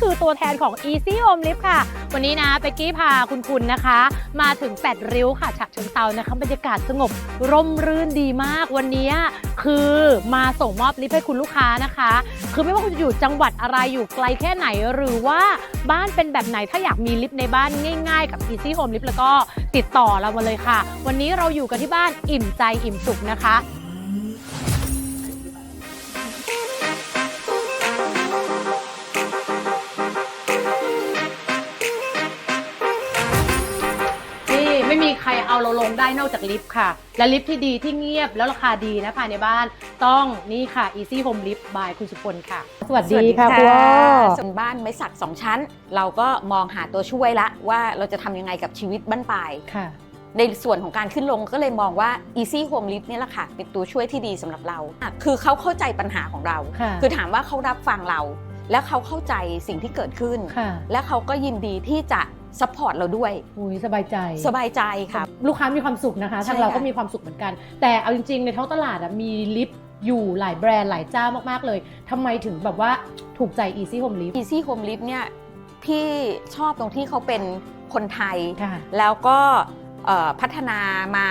คือตัวแทนของ Easy Home Lift ค่ะ วันนี้นะเปกกี้พาคุณคุณนะคะ มาถึง 8 ริ้วค่ะฉะเชิงเซานะคะบรรยากาศสงบร่มรื่นดีมากวันนี้คือมาส่งมอบลิฟต์ให้คุณลูกค้านะคะ คือไม่ว่าคุณจะอยู่จังหวัดอะไรอยู่ไกลแค่ไหนหรือว่าบ้านเป็นแบบไหนถ้าอยากมีลิฟต์ในบ้านง่ายๆ กับ Easy Home Lift แล้วก็ติดต่อเรามาเลยค่ะ วันนี้เราอยู่กันที่บ้านอิ่มใจอิ่มสุขนะคะ เอาเราลงได้นอกจากลิฟต์ค่ะ และลิฟต์ที่ดีที่เงียบแล้วราคาดีนะภายในบ้าน ต้องนี่ค่ะ Easy Home Lift by คุณสุพลค่ะ สวัสดีค่ะคุณอ้อส่วนบ้านไม้สักสองชั้น เราก็มองหาตัวช่วยละว่าเราจะทำยังไงกับชีวิตบ้านปลายค่ะในส่วนของการขึ้นลงก็เลยมองว่า Easy Home Lift เนี่ยแหละค่ะ เป็นตัวช่วยที่ดีสำหรับเราอะคือเขาเข้าใจปัญหาของเราค่ะคือถามว่าเขารับฟังเรา แล้วเขาเข้าใจสิ่งที่เกิดขึ้นค่ะและเขาก็ยินดีที่จะ ซัพพอร์ตเราด้วย อุ้ยสบายใจสบายใจค่ะ ลูกค้ามีความสุขนะคะใช่ทางเราค่ะก็มีความสุขเหมือนกัน แต่เอาจริง ๆ ในท้องตลาดอะมีลิฟต์อยู่หลายแบรนด์หลายเจ้ามากๆเลยทำไมถึงแบบว่าถูกใจ Easy Home Lift Easy Home Lift เนี่ยพี่ชอบตรงที่เขาเป็นคนไทย ค่ะ แล้วก็เอ่อพัฒนามา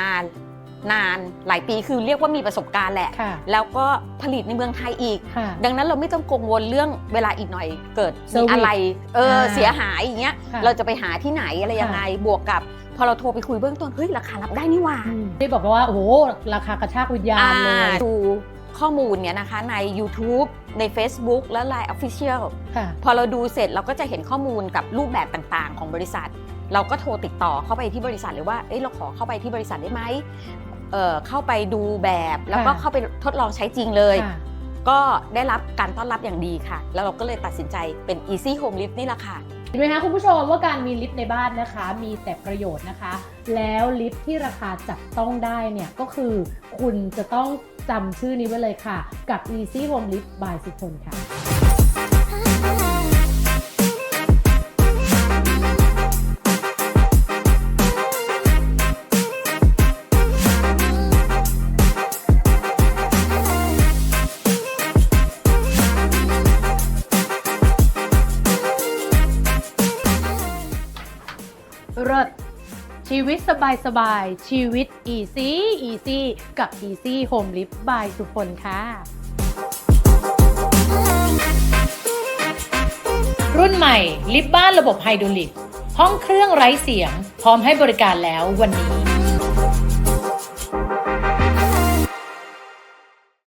นานหลายปีคือเรียกว่ามีประสบการณ์แหละ ค่ะ แล้วก็ผลิตในเมืองไทยอีก ค่ะ ดังนั้นเราไม่ต้องกังวลเรื่องเวลาอีกหน่อยเกิดมี Service อะไรเอออ่าเสียหายอย่างเงี้ยค่ะเราจะไปหาที่ไหนอะไรยังไงบวกกับ พอเราโทรไปคุยเบื้องต้นเฮ้ยราคารับได้นี่หว่า อืมได้บอกว่าโอ้โหราคากระชากวิญญาณเลยอ่าดูข้อมูลเนี่ยนะคะใน YouTube ใน Facebook และ Line Official ค่ะ พอเราดูเสร็จเราก็จะเห็นข้อมูลกับรูปแบบต่างๆ ของบริษัท เราก็โทรติดต่อเข้าไปที่บริษัทเลยว่าเอ้ยเราขอเข้าไปที่บริษัทได้ไหม เอ่อเข้าไปดูแบบแล้วก็ค่ะเข้าไปทดลองใช้จริงเลยค่ะก็ได้รับการต้อนรับอย่างดีค่ะ แล้วเราก็เลยตัดสินใจเป็น Easy Home Lift นี่แหละค่ะเห็นไหมคะคุณผู้ชมว่าการมีลิฟต์ในบ้านนะคะ มีแต่ประโยชน์นะคะ แล้วลิฟต์ที่ราคาจับต้องได้เนี่ยก็คือคุณจะต้องจำชื่อนี้ไว้เลยค่ะ กับ Easy Home Lift by สุพลค่ะ เลิศชีวิตสบายสบายๆชีวิต easy easy กับ easy home lift by สุพลค่ะ รุ่นใหม่ลิฟต์บ้านระบบไฮดรอลิก ห้องเครื่องไร้เสียง พร้อมให้บริการแล้ววันนี้